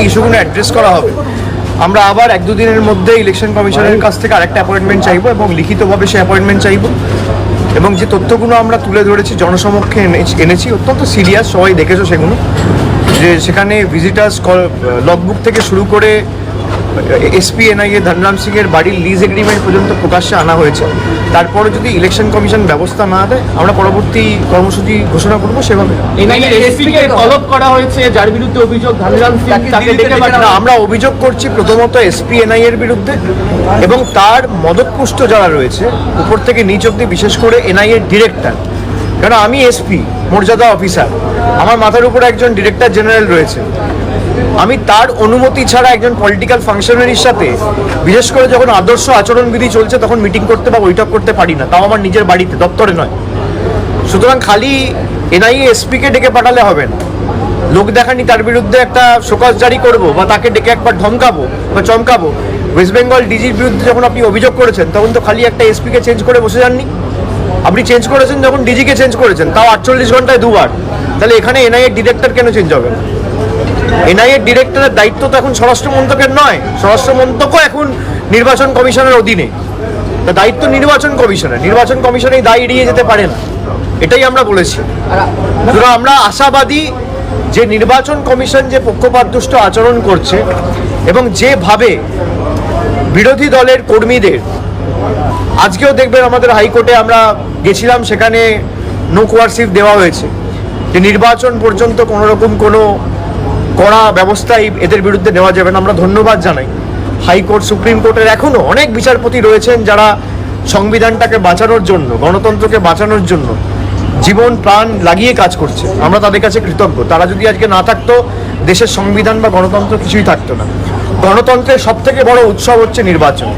ইস্যুগুলো address করা হবে। আমরা আবার এক দুদিনের মধ্যে ইলেকশন কমিশনের কাছ থেকে আরেকটা অ্যাপয়েন্টমেন্ট চাইব এবং লিখিতভাবে সে অ্যাপয়েন্টমেন্ট চাইব। এবং যে তথ্যগুলো আমরা তুলে ধরেছি, জনসমক্ষে এনেছি- এনেছি, অত্যন্ত সিরিয়াস সবাই দেখেছ সেগুলো। যে সেখানে ভিজিটার্স লগবুক থেকে শুরু করে এসপি এনআইএ ধনরাম সিং এর বাড়ির লিজ এগ্রিমেন্ট পর্যন্ত প্রকাশ্যে আনা হয়েছে। তারপরে যদি ইলেকশন কমিশন ব্যবস্থা না দেয় আমরা পরবর্তী কর্মসূচি ঘোষণা করব সেভাবে। এনআইএ তলব করা হয়েছে যার বিরুদ্ধে অভিযোগ ধনরাম সিং আমরা অভিযোগ করছি প্রথমত এসপি এনআই এর বিরুদ্ধে এবং তার মদতপুষ্ট যারা রয়েছে উপর থেকে নিচ অব্দি বিশেষ করে এনআই এর ডিরেক্টর কারণ আমি এসপি মর্যাদা অফিসার। আমার মাথার উপরে একজন ডিরেক্টর জেনারেল রয়েছে। আমি তার অনুমতি ছাড়া একজন পলিটিক্যাল ফাংশনারির সাথে, বিশেষ করে যখন আদর্শ আচরণবিধি চলছে তখন মিটিং করতে বা বৈঠক করতে পারি না, তাও আমার নিজের বাড়িতে, দপ্তরে নয়। সুতরাং খালি এনআইএ এসপিকে ডেকে পাঠালে হবে না। লোক দেখানি তার বিরুদ্ধে একটা শোকজ জারি করব বা তাকে ডেকে একবার ধমকাবো বা চমকাবো। ওয়েস্ট বেঙ্গল ডিজির বিরুদ্ধে যখন আপনি অভিযোগ করেছেন, তখন তো খালি একটা এসপিকে চেঞ্জ করে বসে যাননি। আপনি চেঞ্জ করেছেন যখন ডিজিকে চেঞ্জ করেছেন, তাও আটচল্লিশ ঘন্টায় দুবার। তাহলে এখানে এনআইএ ডিরেক্টর কেন চেঞ্জ হবে? না এনআইএ ডিরেক্টরের দায়িত্ব তো এখন স্বরাষ্ট্র মন্ত্রকের নয়, স্বরাষ্ট্র মন্ত্রকও এখন নির্বাচন কমিশনের অধীনে। তা দায়িত্ব নির্বাচন কমিশনের, নির্বাচন কমিশন এই দায় এড়িয়ে যেতে পারে না। এটাই আমরা বলেছি। সুতরাং আমরা আশাবাদী যে নির্বাচন কমিশন যে পক্ষপাতদুষ্ট আচরণ করছে এবং যেভাবে বিরোধী দলের কর্মীদের, আজকেও দেখবেন আমাদের হাইকোর্টে আমরা গেছিলাম, সেখানে নো কোয়ারসিভ দেওয়া হয়েছে। যে নির্বাচন পর্যন্ত কোনোরকম কোনো কড়া ব্যবস্থাই এদের বিরুদ্ধে নেওয়া যাবে না। আমরা ধন্যবাদ জানাই। হাইকোর্ট, সুপ্রিম কোর্টের এখনও অনেক বিচারপতি রয়েছেন যারা সংবিধানটাকে বাঁচানোর জন্য, গণতন্ত্রকে বাঁচানোর জন্য জীবন, প্রাণ লাগিয়ে কাজ করছে। আমরা তাদের কাছে কৃতজ্ঞ। তারা যদি আজকে না থাকতো, দেশের সংবিধান বা গণতন্ত্র কিছুই থাকতো না। গণতন্ত্রের সব থেকে বড় উৎসব হচ্ছে নির্বাচন।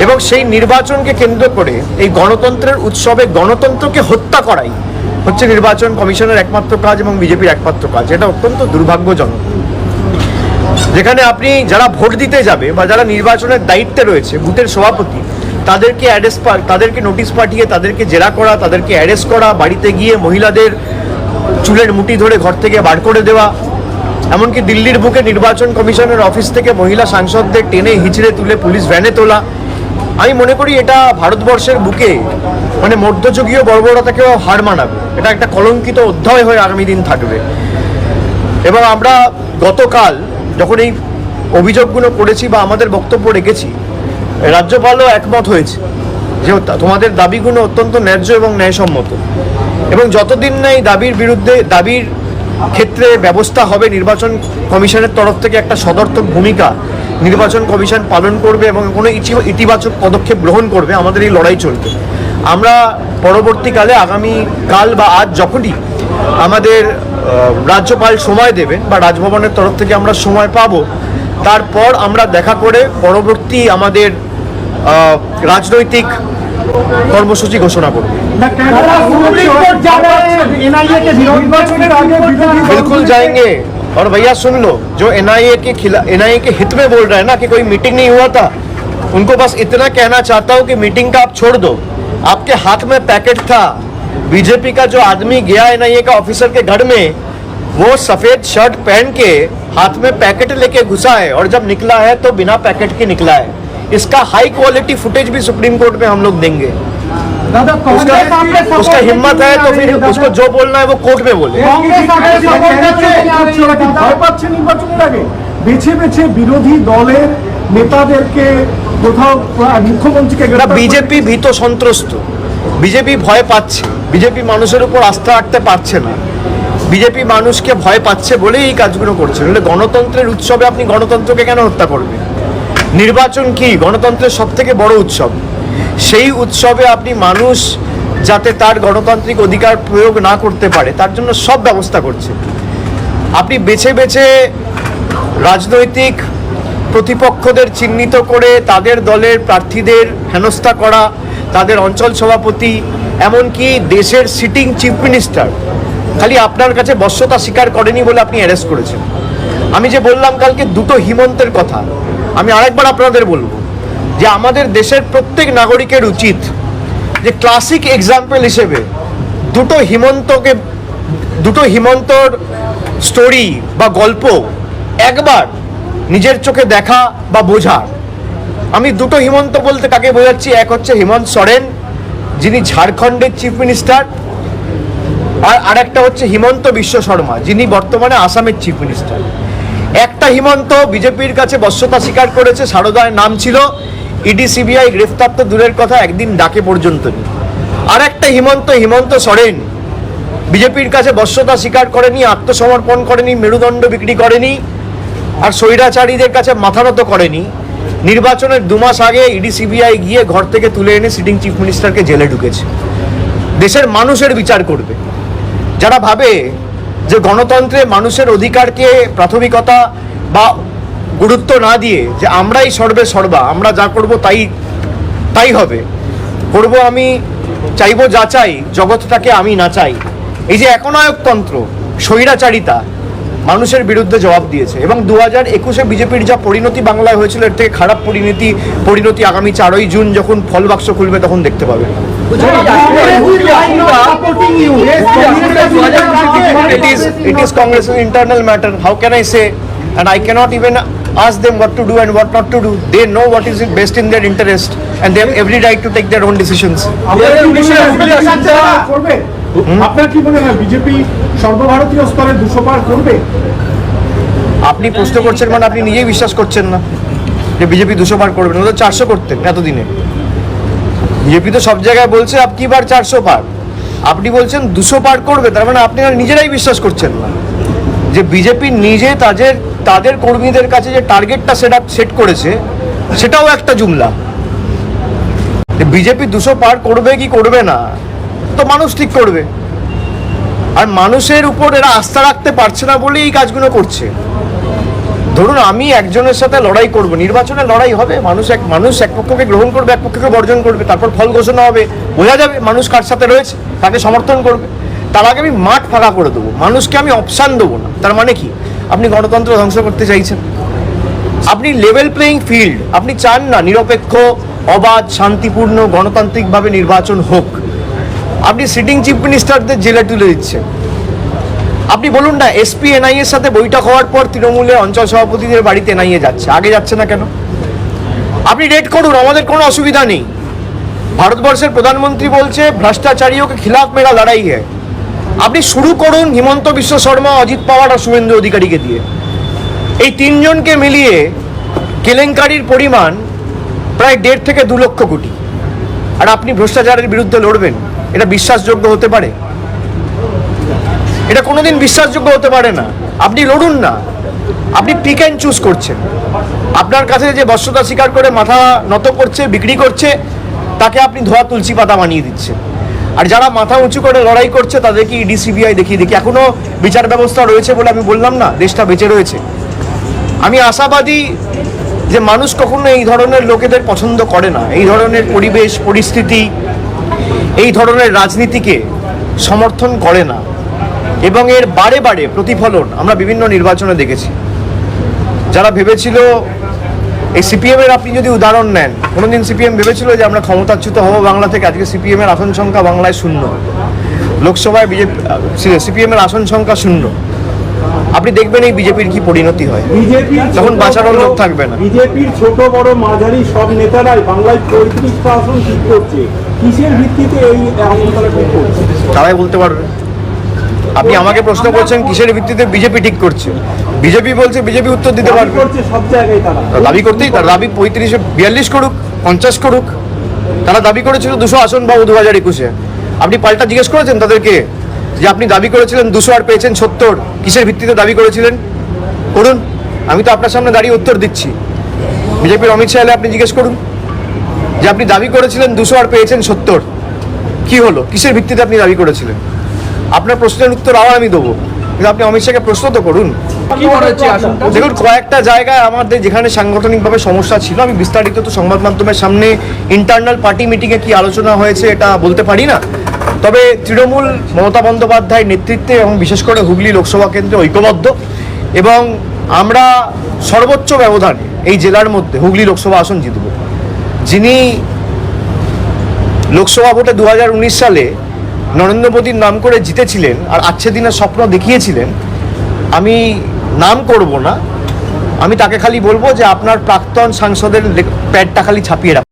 এবং সেই নির্বাচনকে কেন্দ্র করে এই গণতন্ত্রের উৎসবে গণতন্ত্রকে হত্যা করাই হচ্ছে নির্বাচন কমিশনের একমাত্র কাজ এবং বিজেপির একমাত্র কাজ এটা অত্যন্ত দুর্ভাগ্যজনক। যেখানে আপনি যারা ভোট দিতে যাবে বা যারা নির্বাচনের দায়িত্বে রয়েছে, বুথের সভাপতি, তাদেরকে অ্যারেস্ট তাদেরকে নোটিশ পাঠিয়ে, তাদেরকে জেরা করা, তাদেরকে অ্যারেস্ট করা, বাড়িতে গিয়ে মহিলাদের চুলের মুটি ধরে ঘর থেকে বার করে দেওয়া, এমনকি দিল্লির বুকে নির্বাচন কমিশনের অফিস থেকে মহিলা সাংসদদের টেনে হিচড়ে তুলে পুলিশ ভ্যানে তোলা, আমি মনে করি এটা ভারতবর্ষের বুকে মানে মধ্যযুগীয় বর্বরতাকেও হার মানাবে। এটা একটা কলঙ্কিত অধ্যায় হয়ে আগামী দিন থাকবে। এবং আমরা গতকাল যখন এই অভিযোগগুলো করেছি বা আমাদের বক্তব্য রেখেছি, রাজ্যপালও একমত হয়েছে যে তোমাদের দাবিগুলো অত্যন্ত ন্যায্য এবং ন্যায়সম্মত। এবং যতদিন না এই দাবির বিরুদ্ধে দাবির ক্ষেত্রে ব্যবস্থা হবে, নির্বাচন কমিশনের তরফ থেকে একটা সদর্থক ভূমিকা নির্বাচন কমিশন পালন করবে এবং কোনো ইতি- ইতিবাচক পদক্ষেপ গ্রহণ করবে, আমাদের এই লড়াই চলবে। আমরা পরবর্তীকালে আগামী কাল বা আজ যখনই আমাদের আহ, রাজ্যপাল সময় দেবেন বা রাজভবনের তরফ থেকে আমরা সময় পাবো তারপর আমরা দেখা করে পরবর্তী আমাদের আহ, রাজনৈতিক কর্মসূচি ঘোষণা করব নির্বাচনের আগে বিরোধী बिल्कुल जाएंगे और भैया सुन लो जो एनआईए के खिला एनआईए के हित में बोल रहे हैं ना कि कोई मीटिंग नहीं हुआ था उनको बस इतना कहना चाहता हूँ कि मीटिंग का आप छोड़ दो आपके हाथ में पैकेट था बीजेपी का जो आदमी गया एनआईए का ऑफिसर के घर में वो सफेद शर्ट पहन के हाथ में पैकेट लेके घुसा है और जब निकला है तो बिना पैकेट के निकला है इसका हाई क्वालिटी फुटेज भी सुप्रीम कोर्ट में हम लोग देंगे দাদা उसका কংগ্রেস आपके उसका support हिम्मत है तो फिर उसको जो बोलना है वो कोर्ट में बोले কংগ্রেস আপনাকে support করছে। আপনারা কি ভয় পাচ্ছেন নির্বাচনের আগে বেছে বেছে বিরোধী দলের নেতাদেরকে কোথাও মুখ্যমন্ত্রীকে বিজেপি ভীত সন্ত্রস্ত। বিজেপি ভয় পাচ্ছে। বিজেপি মানুষের উপর আস্থা রাখতে পারছে না। বিজেপি মানুষকে ভয় পাচ্ছে বলেই এই কাজগুলো করছে। নাহলে গণতন্ত্রের উৎসবে আপনি গণতন্ত্রকে কেন হত্যা করবেন? নির্বাচন কি? গণতন্ত্রের সব থেকে বড় উৎসব। সেই উৎসবে আপনি মানুষ যাতে তার গণতান্ত্রিক অধিকার প্রয়োগ না করতে পারে তার জন্য সব ব্যবস্থা করছে। আপনি বেছে বেছে রাজনৈতিক প্রতিপক্ষদের চিহ্নিত করে তাদের দলের প্রার্থীদের হেনস্থা করা, তাদের অঞ্চল সভাপতি, এমনকি দেশের সিটিং চিফ মিনিস্টার খালি আপনার কাছে বশ্যতা স্বীকার করেনি বলে আপনি অ্যারেস্ট করেছেন। আমি যে বললাম কালকে দুটো হিমন্তের কথা, আমি আরেকবার আপনাদের বলব যে আমাদের দেশের প্রত্যেক নাগরিকের উচিত যে ক্লাসিক এক্সাম্পল হিসেবে দুটো হিমন্তকে, দুটো হিমন্তর স্টোরি বা গল্প একবার নিজের চোখে দেখা বা বোঝা আমি দুটো হিমন্ত বলতে কাকে বোঝাচ্ছি? এক হচ্ছে হিমন্ত সরেন, যিনি ঝাড়খণ্ডের চিফ মিনিস্টার, আর আরেকটা হচ্ছে হিমন্ত বিশ্ব শর্মা, যিনি বর্তমানে আসামের চিফ মিনিস্টার। একটা হিমন্ত বিজেপির কাছে বশ্যতা স্বীকার করেছে, সারদার নাম ছিল, ইডি, সিবিআই গ্রেফতার তো দূরের কথা, একদিন ডাকে পর্যন্ত নেই। আর একটা হিমন্ত হিমন্ত সরেন, বিজেপির কাছে বশ্যতা স্বীকার করেনি, আত্মসমর্পণ করেনি, মেরুদণ্ড বিক্রি করেনি আর স্বৈরাচারীদের কাছে মাথা নত করেনি। নির্বাচনের দু মাস আগে ইডি সিবিআই গিয়ে ঘর থেকে তুলে এনে সিটিং চিফ মিনিস্টারকে জেলে ঢুকেছে। দেশের মানুষের বিচার করবে। যারা ভাবে যে গণতন্ত্রে মানুষের অধিকারকে প্রাথমিকতা বা গুরুত্ব না দিয়ে যে আমরাই সর্বে সর্বা, আমরা যা করব তাই তাই হবে। করব আমি, চাইব যা চাই, জগৎটাকে আমি না চাই। এই যে একনায়কতন্ত্র, স্বৈরাচারিতা মানুষের বিরুদ্ধে জবাব দিয়েছে এবং দু হাজার একুশে বিজেপির যা পরিণতি বাংলায় হয়েছিল এর থেকে খারাপ পরিণতি পরিণতি আগামী চারই জুন যখন ফল বাক্স খুলবে তখন দেখতে পাবে it is it is Congress's internal matter. How can I say? And I cannot even ask them what to do and what not to do. They know what is best in their interest, and they have every right to take their own decisions. আপনার কি মনে হয় করবে BJP সর্বভারতীয় স্তরে দুশো পার করবে? আপনি প্রশ্ন করছেন মানে আপনি নিজেই বিশ্বাস করছেন না যে বিজেপি দুশো বার করবেন ওদের চারশো করতেন এতদিনে। বিজেপি তো সব জায়গায় বলছে আপ কি বার চারশো পার? আপনি বলছেন দুশো পার করবে তার মানে আপনি নিজেরাই বিশ্বাস করছেন না। যে বিজেপি নিজে তাদের তাদের কর্মীদের কাছে যে টার্গেটটা সেটা সেট করেছে সেটাও একটা জুমলা। বিজেপি দুশো পার করবে কি করবে না? তো মানুষ ঠিক করবে। আর মানুষের উপর এরা আস্থা রাখতে পারছে না বলেই এই কাজগুলো করছে। ধরুন, আমি একজনের সাথে লড়াই করব। নির্বাচনে লড়াই হবে। মানুষ এক মানুষ এক পক্ষকে গ্রহণ করবে, এক পক্ষকে বর্জন করবে। তারপর ফল ঘোষণা হবে। বোঝা যাবে মানুষ কার সাথে রয়েছে তাকে সমর্থন করবে। তার আগে আমি মাঠ ফাঁকা করে দেবো। মানুষকে আমি অপশান দেবো না। তার মানে কি? আপনি গণতন্ত্র ধ্বংস করতে চাইছেন। আপনি লেভেল প্লেয়িং ফিল্ড আপনি চান না নিরপেক্ষ, অবাধ, শান্তিপূর্ণ, গণতান্ত্রিকভাবে নির্বাচন হোক। আপনি সিটিং চিফ মিনিস্টারদের জেলে তুলে দিচ্ছেন। আপনি বলুন না এসপি এনআই এর সাথে বৈঠক হওয়ার পর তৃণমূলের অঞ্চল সভাপতিদের বাড়িতে এনআইএ যাচ্ছে। আগে যাচ্ছে না কেন? আপনি রেড করুন, আমাদের কোনো অসুবিধা নেই। ভারতবর্ষের প্রধানমন্ত্রী বলছে ভ্রষ্টাচারিও কে খিলাফ মেরা লড়াই হ্যাঁ আপনি শুরু করুন হিমন্ত বিশ্ব শর্মা, অজিত পাওয়ার আর শুভেন্দু অধিকারীকে দিয়ে। এই তিনজনকে মিলিয়ে কেলেঙ্কারির পরিমাণ প্রায় দেড় থেকে দু লক্ষ কোটি। আর আপনি ভ্রষ্টাচারের বিরুদ্ধে লড়বেন। এটা বিশ্বাসযোগ্য হতে পারে? এটা কোনোদিন বিশ্বাসযোগ্য হতে পারে না। আপনি লড়ুন না। আপনি পিক অ্যান্ড চুজ করছেন। আপনার কাছে যে বস্যতা স্বীকার করে মাথা নত করছে, বিক্রি করছে, তাকে আপনি ধোয়া তুলসী পাতা বানিয়ে দিচ্ছেন। আর যারা মাথা উঁচু করে লড়াই করছে, তাদেরকে ইডি সিবিআই দেখিয়ে দেখি। এখনও বিচার ব্যবস্থা রয়েছে বলে আমি বললাম না, দেশটা বেঁচে রয়েছে। আমি আশাবাদী যে মানুষ কখনো এই ধরনের লোকেদের পছন্দ করে না। এই ধরনের পরিবেশ, পরিস্থিতি এই ধরনের রাজনীতিকে সমর্থন করে না। এবং এর বারে বারে প্রতিফলন আমরা বিভিন্ন নির্বাচনে দেখেছি। যারা ভেবেছিল এই সিপিএম এর আপনি যদি উদাহরণ নেন কোনোদিন সিপিএম ভেবেছিল যে আমরা ক্ষমতাচ্যুত হব বাংলা থেকে আজকে সিপিএম এর আসন সংখ্যা বাংলায় শূন্য। লোকসভায় বিজেপি সিপিএম এর আসন সংখ্যা শূন্য। আপনি দেখবেন এই বিজেপির কি পরিণতি হয়। তখন বাঁচানোর লোক থাকবে না। বিজেপির ছোট বড় মাঝারি সব নেতারাই বাংলায় পঁয়ত্রিশটা আসন ঠিক করছে। কিসের ভিত্তিতে এই তারাই বলতে পারবে। আপনি আমাকে প্রশ্ন করছেন কিসের ভিত্তিতে বিজেপি ঠিক করছে? বিজেপি বলছে বিজেপি উত্তর দিতে পারবে। করছে সব জায়গায় তারা। দাবি করতেই তার দাবি পঁয়ত্রিশে বিয়াল্লিশ করুক পঞ্চাশ করুক। তারা দাবি করেছিল দুশো আসন পাবো দু হাজার একুশে। আপনি পাল্টা জিজ্ঞেস করেছেন তাদেরকে যে আপনি দাবি করেছিলেন দুশো আর পেয়েছেন সত্তর। কিসের ভিত্তিতে দাবি করেছিলেন? করুন। আমি তো আপনার সামনে দাঁড়িয়ে উত্তর দিচ্ছি। বিজেপির অমিত শাহ আপনি জিজ্ঞেস করুন। যে আপনি দাবি করেছিলেন দুশো আর পেয়েছেন সত্তর। কি হলো? কিসের ভিত্তিতে আপনি দাবি করেছিলেন? আপনার প্রশ্নের উত্তর আবার আমি দেবো। কিন্তু আপনি অমিত শাহকে প্রশ্ন তো করুন। দেখুন কয়েকটা জায়গায় আমাদের যেখানে সাংগঠনিকভাবে সমস্যা ছিল আমি বিস্তারিত তো সংবাদ মাধ্যমের সামনে ইন্টারনাল পার্টি মিটিংয়ে কি আলোচনা হয়েছে এটা বলতে পারি না। তবে তৃণমূল মমতা বন্দ্যোপাধ্যায়ের নেতৃত্বে এবং বিশেষ করে হুগলি লোকসভা কেন্দ্রে ঐক্যবদ্ধ এবং আমরা সর্বোচ্চ ব্যবধান এই জেলার মধ্যে হুগলি লোকসভা আসন জিতব। যিনি লোকসভা ভোটে দু হাজার উনিশ সালে নরেন্দ্র মোদীর নাম করে জিতেছিলেন আর আচ্ছে দিনের স্বপ্ন দেখিয়েছিলেন, আমি নাম করব না। আমি তাকে খালি বলব যে আপনার প্রাক্তন সাংসদের প্যাডটা খালি ছাপিয়ে রাখুন